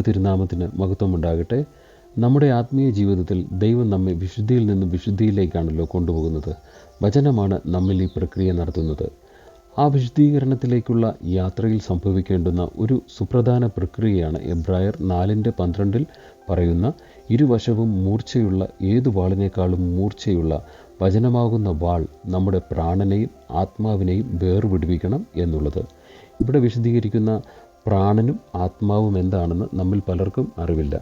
തിരുനാമത്തിന് മഹത്വമുണ്ടാകട്ടെ. നമ്മുടെ ആത്മീയ ജീവിതത്തിൽ ദൈവം നമ്മെ വിശുദ്ധിയിൽ നിന്നും വിശുദ്ധിയിലേക്കാണല്ലോ കൊണ്ടുപോകുന്നത്. വചനമാണ് നമ്മിൽ ഈ പ്രക്രിയ നടത്തുന്നത്. ആ വിശുദ്ധീകരണത്തിലേക്കുള്ള യാത്രയിൽ സംഭവിക്കേണ്ടുന്ന ഒരു സുപ്രധാന പ്രക്രിയയാണ് എബ്രായർ നാലിന്റെ പന്ത്രണ്ടിൽ പറയുന്ന ഇരുവശവും മൂർച്ചയുള്ള ഏതു വാളിനേക്കാളും മൂർച്ചയുള്ള വചനമാകുന്ന വാൾ നമ്മുടെ പ്രാണനെയും ആത്മാവിനെയും വേർവിടുവിക്കണം എന്നുള്ളത്. ഇവിടെ വിശദീകരിക്കുന്ന പ്രാണനും ആത്മാവും എന്താണെന്ന് നമ്മിൽ പലർക്കും അറിവില്ല.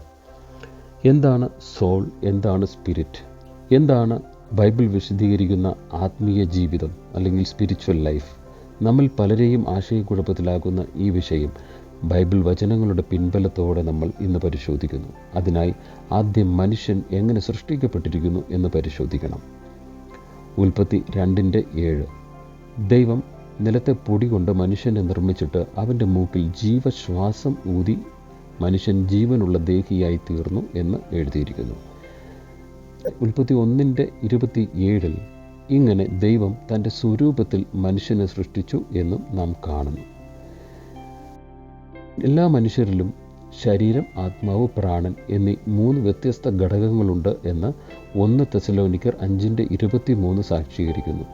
എന്താണ് സോൾ? എന്താണ് സ്പിരിറ്റ്? എന്താണ് ബൈബിൾ വിശദീകരിക്കുന്ന ആത്മീയ ജീവിതം അല്ലെങ്കിൽ സ്പിരിച്വൽ ലൈഫ്? നമ്മൾ പലരെയും ആശയക്കുഴപ്പത്തിലാക്കുന്ന ഈ വിഷയം ബൈബിൾ വചനങ്ങളുടെ പിൻബലത്തോടെ നമ്മൾ ഇന്ന് പരിശോധിക്കുന്നു. അതിനായി ആദ്യം മനുഷ്യൻ എങ്ങനെ സൃഷ്ടിക്കപ്പെട്ടിരിക്കുന്നു എന്ന് പരിശോധിക്കണം. ഉൽപ്പത്തി രണ്ടിന്റെ ഏഴ്. ദൈവം നിലത്തെ പൊടി കൊണ്ട് മനുഷ്യനെ നിർമ്മിച്ചിട്ട് അവന്റെ മൂക്കിൽ ജീവശ്വാസം ഊതി മനുഷ്യൻ ജീവനുള്ള ദേഹിയായി തീർന്നു എന്ന് എഴുതിയിരിക്കുന്നു. ഉൽപ്പത്തി ഒന്നിന്റെ ഇരുപത്തി ഏഴിൽ ഇങ്ങനെ ദൈവം തന്റെ സ്വരൂപത്തിൽ മനുഷ്യനെ സൃഷ്ടിച്ചു എന്നും നാം കാണുന്നു. എല്ലാ മനുഷ്യരിലും ശരീരം ആത്മാവ് പ്രാണൻ എന്നീ മൂന്ന് വ്യത്യസ്ത ഘടകങ്ങളുണ്ട് എന്ന് ഒന്ന് തെസലോനിക്കർ അഞ്ചിന്റെ ഇരുപത്തി മൂന്ന് സാക്ഷീകരിക്കുന്നു.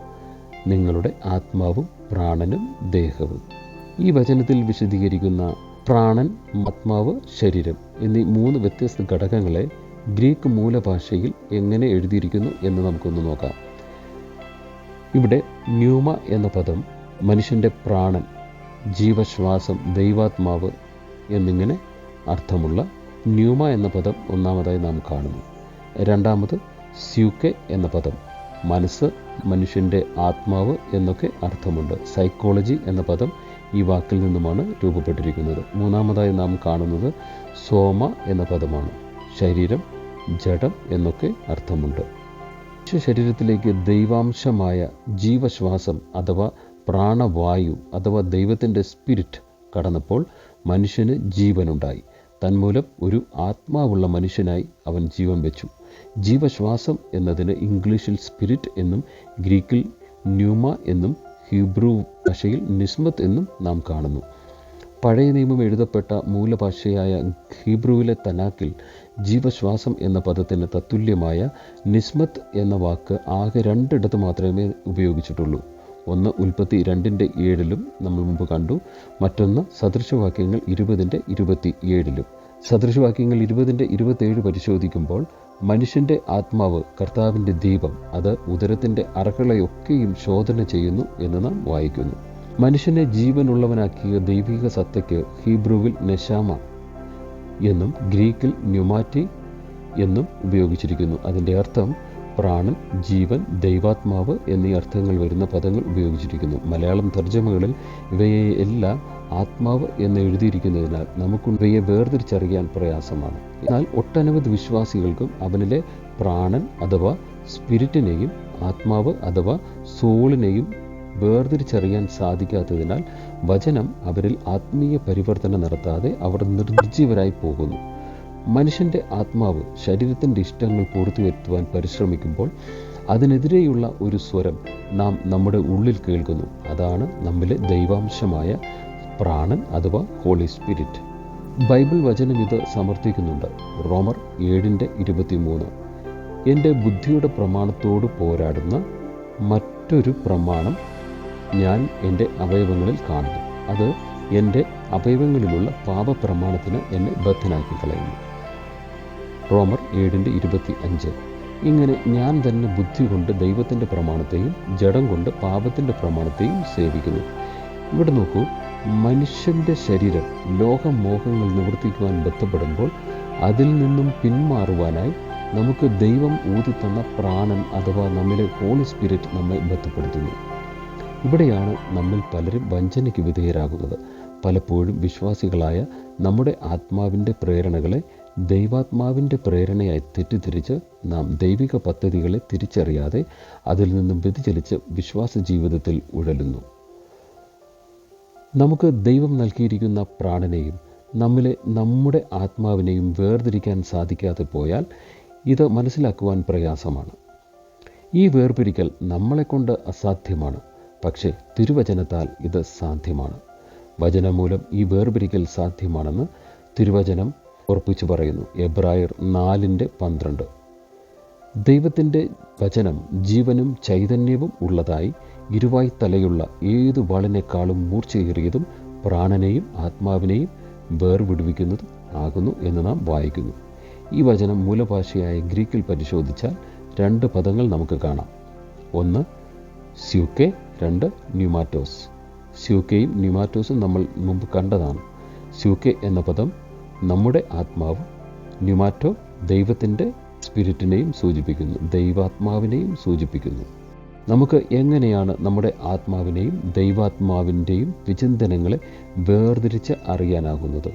നിങ്ങളുടെ ആത്മാവും പ്രാണനും ദേഹവും. ഈ വചനത്തിൽ വിശദീകരിക്കുന്ന പ്രാണൻ ആത്മാവ് ശരീരം എന്നീ മൂന്ന് വ്യത്യസ്ത ഘടകങ്ങളെ ഗ്രീക്ക് മൂലഭാഷയിൽ എങ്ങനെ എഴുതിയിരിക്കുന്നു എന്ന് നമുക്കൊന്ന് നോക്കാം. ഇവിടെ ന്യൂമ എന്ന പദം മനുഷ്യന്റെ പ്രാണൻ ജീവശ്വാസം ദൈവാത്മാവ് എന്നിങ്ങനെ അർത്ഥമുള്ള ന്യൂമ എന്ന പദം ഒന്നാമതായി നാം കാണുന്നു. രണ്ടാമത് സ്യൂക്കെ എന്ന പദം. മനസ്സ് മനുഷ്യന്റെ ആത്മാവ് എന്നൊക്കെ അർത്ഥമുണ്ട്. സൈക്കോളജി എന്ന പദം ഈ വാക്കിൽ നിന്നുമാണ് രൂപപ്പെട്ടിരിക്കുന്നത്. മൂന്നാമതായി നാം കാണുന്നത് സോമ എന്ന പദമാണ്. ശരീരം ജഡം എന്നൊക്കെ അർത്ഥമുണ്ട്. മനുഷ്യ ശരീരത്തിലേക്ക് ദൈവാംശമായ ജീവശ്വാസം അഥവാ പ്രാണവായു അഥവാ ദൈവത്തിന്റെ സ്പിരിറ്റ് കടന്നപ്പോൾ മനുഷ്യന് ജീവനുണ്ടായി. തന്മൂലം ഒരു ആത്മാവുള്ള മനുഷ്യനായി അവൻ ജീവൻ വെച്ചു. ജീവശ്വാസം എന്നതിന് ഇംഗ്ലീഷിൽ സ്പിരിറ്റ് എന്നും ഗ്രീക്കിൽ ന്യൂമ എന്നും ഹീബ്രു ഭാഷയിൽ നിസ്മത്ത് എന്നും നാം കാണുന്നു. പഴയ നിയമം എഴുതപ്പെട്ട മൂലഭാഷയായ ഹീബ്രുവിലെ തനാക്കിൽ ജീവശ്വാസം എന്ന പദത്തിന് തത്തുല്യമായ നിസ്മത്ത് എന്ന വാക്ക് ആകെ രണ്ടിടത്ത് മാത്രമേ ഉപയോഗിച്ചിട്ടുള്ളൂ. ഒന്ന് ഉൽപ്പത്തി രണ്ടിന്റെ ഏഴിലും നമ്മൾ മുമ്പ് കണ്ടു. മറ്റൊന്ന് സദൃശവാക്യങ്ങൾ ഇരുപതിന്റെ ഇരുപത്തി ഏഴിലും. സദൃശവാക്യങ്ങൾ ഇരുപതിന്റെ ഇരുപത്തേഴ് പരിശോധിക്കുമ്പോൾ മനുഷ്യന്റെ ആത്മാവ് കർത്താവിന്റെ ദീപം അത് ഉദരത്തിന്റെ അർഹളയൊക്കെയും ശോധന ചെയ്യുന്നു എന്ന് നാം വായിക്കുന്നു. മനുഷ്യനെ ജീവനുള്ളവനാക്കിയ ദൈവിക സത്തയ്ക്ക് ഹീബ്രുവിൽ നെഷാമ എന്നും ഗ്രീക്കിൽ ന്യൂമാറ്റി എന്നും ഉപയോഗിച്ചിരിക്കുന്നു. അതിന്റെ അർത്ഥം പ്രാണൻ ജീവൻ ദൈവാത്മാവ് എന്നീ അർത്ഥങ്ങൾ വരുന്ന പദങ്ങൾ ഉപയോഗിച്ചിരിക്കുന്നു. മലയാളം തർജമകളിൽ ഇവയെ എല്ലാം ആത്മാവ് എന്ന് എഴുതിയിരിക്കുന്നതിനാൽ നമുക്ക് ഇവയെ വേർതിരിച്ചറിയാൻ പ്രയാസമാണ്. എന്നാൽ ഒട്ടനവധി വിശ്വാസികൾക്കും അവനിലെ പ്രാണൻ അഥവാ സ്പിരിറ്റിനെയും ആത്മാവ് അഥവാ സോളിനെയും വേർതിരിച്ചറിയാൻ സാധിക്കാത്തതിനാൽ വചനം അവരിൽ ആത്മീയ പരിവർത്തനം നടത്താതെ അവർ നിർജീവരായി പോകുന്നു. മനുഷ്യന്റെ ആത്മാവ് ശരീരത്തിന്റെ ഇഷ്ടങ്ങൾ പൂർത്തിവരുത്തുവാൻ പരിശ്രമിക്കുമ്പോൾ അതിനെതിരെയുള്ള ഒരു സ്വരം നാം നമ്മുടെ ഉള്ളിൽ കേൾക്കുന്നു. അതാണ് നമ്മിലെ ദൈവാംശമായ പ്രാണൻ അഥവാ ഹോളി സ്പിരിറ്റ്. ബൈബിൾ വചനം ഇത് സമർത്ഥിക്കുന്നുണ്ട്. റോമർ ഏഴിന്റെ ഇരുപത്തിമൂന്ന്. എന്റെ ബുദ്ധിയുടെ പ്രമാണത്തോട് പോരാടുന്ന മറ്റൊരു പ്രമാണം ഞാൻ എന്റെ അവയവങ്ങളിൽ കാണുന്നു. അത് എന്റെ അവയവങ്ങളിലുള്ള പാപപ്രമാണത്തിന് എന്നെ ബദ്ധനാക്കി കളയുന്നു റോമർ ഏഴിന്റെ ഇരുപത്തി അഞ്ച് ഇങ്ങനെ ഞാൻ തന്നെ ബുദ്ധി കൊണ്ട് ദൈവത്തിന്റെ പ്രമാണത്തെയും ജഡം കൊണ്ട് പാപത്തിന്റെ പ്രമാണത്തെയും സേവിക്കുന്നു. ഇവിടെ നോക്കൂ മനുഷ്യന്റെ ശരീരം ലോകമോഹങ്ങൾ നിവർത്തിക്കുവാൻ ബന്ധപ്പെടുമ്പോൾ അതിൽ നിന്നും പിന്മാറുവാനായി നമുക്ക് ദൈവം ഊതിത്തന്ന പ്രാണൻ അഥവാ നമ്മിലെ ഹോളി സ്പിരിറ്റ് നമ്മെ ബന്ധപ്പെടുത്തുന്നു. ഇവിടെയാണ് നമ്മിൽ പലരും വഞ്ചനയ്ക്ക് വിധേയരാകുന്നത്. പലപ്പോഴും വിശ്വാസികളായ നമ്മുടെ ആത്മാവിന്റെ പ്രേരണകളെ ദൈവാത്മാവിന്റെ പ്രേരണയായി തെറ്റിദ്ധരിച്ച് നാം ദൈവിക പദ്ധതികളെ തിരിച്ചറിയാതെ അതിൽ നിന്നും വ്യതിചലിച്ച് വിശ്വാസ ജീവിതത്തിൽ ഉഴലുന്നു. നമുക്ക് ദൈവം നൽകിയിരിക്കുന്ന പ്രാണനെയും നമ്മിലെ നമ്മുടെ ആത്മാവിനെയും വേർതിരിക്കാൻ സാധിക്കാതെ പോയാൽ ഇത് മനസ്സിലാക്കുവാൻ പ്രയാസമാണ്. ഈ വേർപിരിക്കൽ നമ്മളെക്കൊണ്ട് അസാധ്യമാണ്. പക്ഷേ തിരുവചനത്താൽ ഇത് സാധ്യമാണ്. വചനം മൂലം ഈ വേർപിരിക്കൽ സാധ്യമാണെന്ന് തിരുവചനം ഉറപ്പിച്ചു പറയുന്നു. എബ്രായർ നാലിന്റെ പന്ത്രണ്ട്. ദൈവത്തിന്റെ വചനം ജീവനും ചൈതന്യവും ഉള്ളതായി ഇരുവായി തലയുള്ള ഏതു വാളിനേക്കാളും മൂർച്ചയേറിയതും പ്രാണനെയും ആത്മാവിനെയും വേർവിടുവിക്കുന്നതും ആകുന്നു എന്ന് നാം വായിക്കുന്നു. ഈ വചനം മൂലഭാഷയായ ഗ്രീക്കിൽ പരിശോധിച്ചാൽ രണ്ട് പദങ്ങൾ നമുക്ക് കാണാം. ഒന്ന് സ്യൂക്കെ. രണ്ട് ന്യൂമാറ്റോസ്. സ്യൂക്കയും ന്യൂമാറ്റോസും നമ്മൾ മുമ്പ് കണ്ടതാണ്. സ്യൂക്കെ എന്ന പദം നമ്മുടെ ആത്മാവ് ന്യൂമാറ്റോ ദൈവത്തിന്റെ സ്പിരിറ്റിനെയും സൂചിപ്പിക്കുന്നു ദൈവാത്മാവിനെയും സൂചിപ്പിക്കുന്നു. നമുക്ക് എങ്ങനെയാണ് നമ്മുടെ ആത്മാവിനെയും ദൈവാത്മാവിന്റെയും വിചിന്തനങ്ങളെ വേർതിരിച്ച് അറിയാനാകുന്നത്?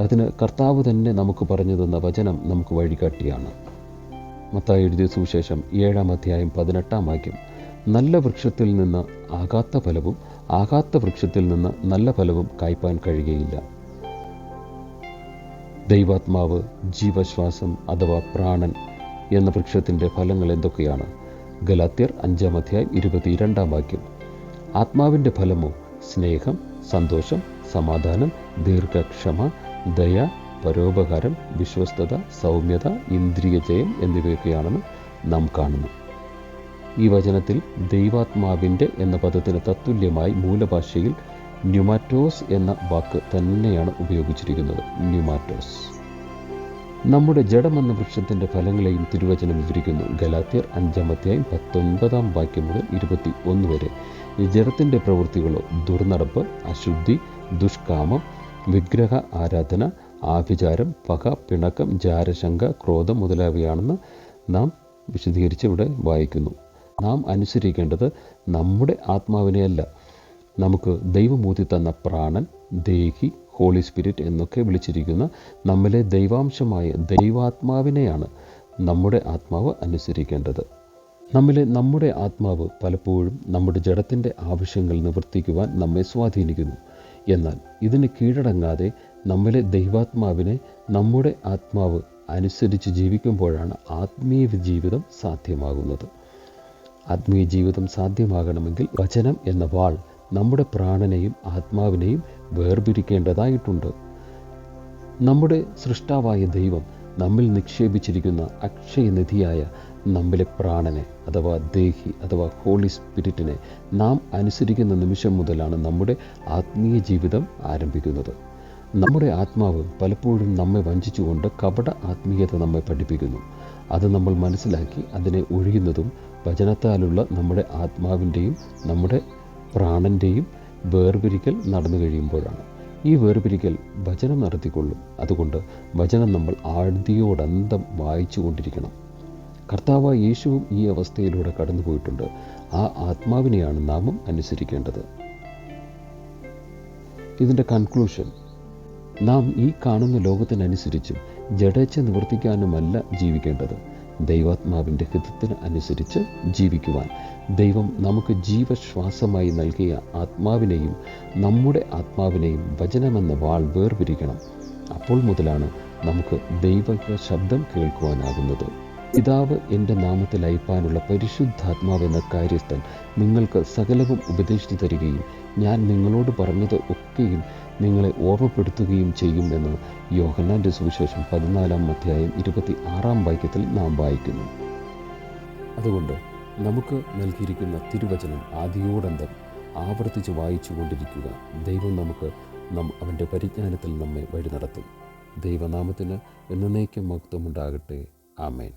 അതിന് കർത്താവ് തന്നെ നമുക്ക് പറഞ്ഞു തന്ന വചനം നമുക്ക് വഴികാട്ടിയാണ്. മത്തായി എഴുതിയ സുവിശേഷം ഏഴാം അധ്യായം പതിനെട്ടാം വാക്യം നല്ല വൃക്ഷത്തിൽ നിന്ന് ആകാത്ത ഫലവും ആകാത്ത വൃക്ഷത്തിൽ നിന്ന് നല്ല ഫലവും കായ്പാൻ കഴിയുകയില്ല. ദൈവാത്മാവ് ജീവശ്വാസം അഥവാ പ്രാണൻ എന്ന വൃക്ഷത്തിന്റെ ഫലങ്ങൾ എന്തൊക്കെയാണ്? ഗലാത്യർ അഞ്ചാം അധ്യായം ഇരുപത്തിരണ്ടാം വാക്യം. ആത്മാവിന്റെ ഫലമോ? സ്നേഹം സന്തോഷം സമാധാനം ദീർഘക്ഷമ ദയ പരോപകാരം വിശ്വസ്തത സൗമ്യത ഇന്ദ്രിയ ജയം എന്നിവയൊക്കെയാണെന്ന് നാം കാണുന്നു. ഈ വചനത്തിൽ ദൈവാത്മാവിന്റെ എന്ന പദത്തിന് തത്തുല്യമായി മൂലഭാഷയിൽ ന്യൂമാറ്റോസ് എന്ന വാക്ക് തന്നെയാണ് ഉപയോഗിച്ചിരിക്കുന്നത് ന്യൂമാറ്റോസ്. നമ്മുടെ ജഡമെന്ന വൃക്ഷത്തിന്റെ ഫലങ്ങളെയും തിരുവചനം വിവരിക്കുന്നു. ഗലാത്തിയർ അഞ്ചാമത്തെയും പത്തൊൻപതാം വാക്യം മുതൽ ഇരുപത്തി ഒന്ന് വരെ ജഡത്തിന്റെ പ്രവൃത്തികളോ ദുർനടപ്പ് അശുദ്ധി ദുഷ്കാമം വിഗ്രഹ ആരാധന ആഭിചാരം പക പിണക്കം ജാരശങ്ക ക്രോധം മുതലായവയാണെന്ന് നാം വിശദീകരിച്ച് ഇവിടെ വായിക്കുന്നു. നാം അനുസരിക്കേണ്ടത് നമ്മുടെ ആത്മാവിനെയല്ല നമുക്ക് ദൈവമൂതി തന്ന പ്രാണൻ ദേഹി ഹോളി സ്പിരിറ്റ് എന്നൊക്കെ വിളിച്ചിരിക്കുന്ന നമ്മിലെ ദൈവാംശമായ ദൈവാത്മാവിനെയാണ് നമ്മുടെ ആത്മാവ് അനുസരിക്കേണ്ടത്. നമ്മിലെ നമ്മുടെ ആത്മാവ് പലപ്പോഴും നമ്മുടെ ജഡത്തിന്റെ ആവശ്യങ്ങൾ നിവർത്തിക്കുവാൻ നമ്മെ സ്വാധീനിക്കുന്നു. എന്നാൽ ഇതിന് കീഴടങ്ങാതെ നമ്മിലെ ദൈവാത്മാവിനെ നമ്മുടെ ആത്മാവ് അനുസരിച്ച് ജീവിക്കുമ്പോഴാണ് ആത്മീയ ജീവിതം സാധ്യമാകുന്നത്. ആത്മീയ ജീവിതം സാധ്യമാകണമെങ്കിൽ വചനം എന്ന വാൾ നമ്മുടെ പ്രാണനെയും ആത്മാവിനെയും വേർപിരിക്കേണ്ടതായിട്ടുണ്ട്. നമ്മുടെ സൃഷ്ടാവായ ദൈവം നമ്മിൽ നിക്ഷേപിച്ചിരിക്കുന്ന അക്ഷയനിധിയായ നമ്മിലെ പ്രാണനെ അഥവാ ദേഹി അഥവാ ഹോളി സ്പിരിറ്റിനെ നാം അനുസരിക്കുന്ന നിമിഷം മുതലാണ് നമ്മുടെ ആത്മീയ ജീവിതം ആരംഭിക്കുന്നത്. നമ്മുടെ ആത്മാവ് പലപ്പോഴും നമ്മെ വഞ്ചിച്ചുകൊണ്ട് കപട ആത്മീയത നമ്മെ പഠിപ്പിക്കുന്നു. അത് നമ്മൾ മനസ്സിലാക്കി അതിനെ ഒഴിയുന്നതും വചനത്താലുള്ള നമ്മുടെ ആത്മാവിന്റെയും നമ്മുടെ പ്രാണന്റെയും വേർപിരിക്കൽ നടന്നു കഴിയുമ്പോഴാണ്. ഈ വേർപിരിക്കൽ വചനം നടത്തിക്കൊള്ളും. അതുകൊണ്ട് വചനം നമ്മൾ ആഴ്തിയോടന്തം വായിച്ചു കൊണ്ടിരിക്കണം. കർത്താവ് യേശുവും ഈ അവസ്ഥയിലൂടെ കടന്നുപോയിട്ടുണ്ട് ആ ആത്മാവിനെയാണ് നാമം അനുസരിക്കേണ്ടത്. ഇതിന്റെ കൺക്ലൂഷൻ. നാം ഈ കാണുന്ന ലോകത്തിനനുസരിച്ചും ജഡേച്ഛ നിവർത്തിക്കാനുമല്ല ജീവിക്കേണ്ടത്. ദൈവാത്മാവിന്റെ ഹിതത്തിന് അനുസരിച്ച് ജീവിക്കുവാൻ. ദൈവം നമുക്ക് ജീവശ്വാസമായി നൽകിയ ആത്മാവിനെയും നമ്മുടെ ആത്മാവിനെയും വചനമെന്ന വാൾ വേർപിരിക്കണം. അപ്പോൾ മുതലാണ് നമുക്ക് ദൈവിക ശബ്ദം കേൾക്കുവാനാകുന്നത്. പിതാവ് എന്റെ നാമത്തിൽ അയപ്പാനുള്ള പരിശുദ്ധാത്മാവെന്ന കാര്യസ്ഥൻ നിങ്ങൾക്ക് സകലവും ഉപദേശിച്ചു തരികയും ഞാൻ നിങ്ങളോട് പറഞ്ഞത് ഒക്കെയും നിങ്ങളെ ഓർമ്മപ്പെടുത്തുകയും ചെയ്യും എന്ന് യോഹന്നാന്റെ സുവിശേഷം പതിനാലാം അധ്യായം ഇരുപത്തി ആറാം വാക്യത്തിൽ നാം വായിക്കുന്നു. അതുകൊണ്ട് നമുക്ക് നൽകിയിരിക്കുന്ന തിരുവചനം ആദിയോടന്തം ആവർത്തിച്ച് വായിച്ചു കൊണ്ടിരിക്കുക. ദൈവം നമുക്ക് നം അവന്റെ പരിജ്ഞാനത്തിൽ നമ്മെ വഴി നടത്തും ദൈവനാമത്തിന് എന്നേക്കും മഹത്വമുണ്ടാകട്ടെ. ആമേൻ.